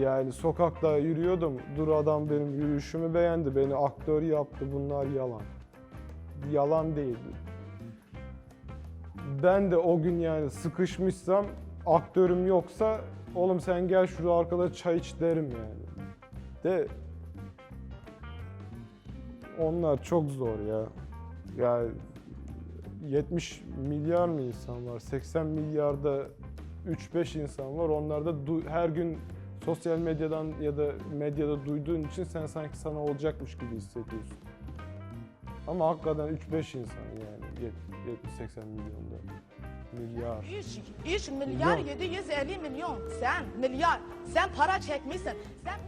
Yani sokakta yürüyordum. Dur adam benim yürüyüşümü beğendi. Beni aktör yaptı. Bunlar yalan. Yalan değil. Ben de o gün yani sıkışmışsam aktörüm yoksa oğlum sen gel şurada arkada çay iç derim yani. De onlar çok zor ya. Yani 70 milyar mı insan var? 80 milyarda 3-5 insan var. Onlar da her gün sosyal medyadan ya da medyada duyduğun için sen sanki sana olacakmış gibi hissediyorsun. Ama hakikaten 3-5 insan yani 70-80 milyonda. Milyar. 3, 3 milyar Milyon. 750 milyon. Sen milyar. Sen para çekmişsin. Sen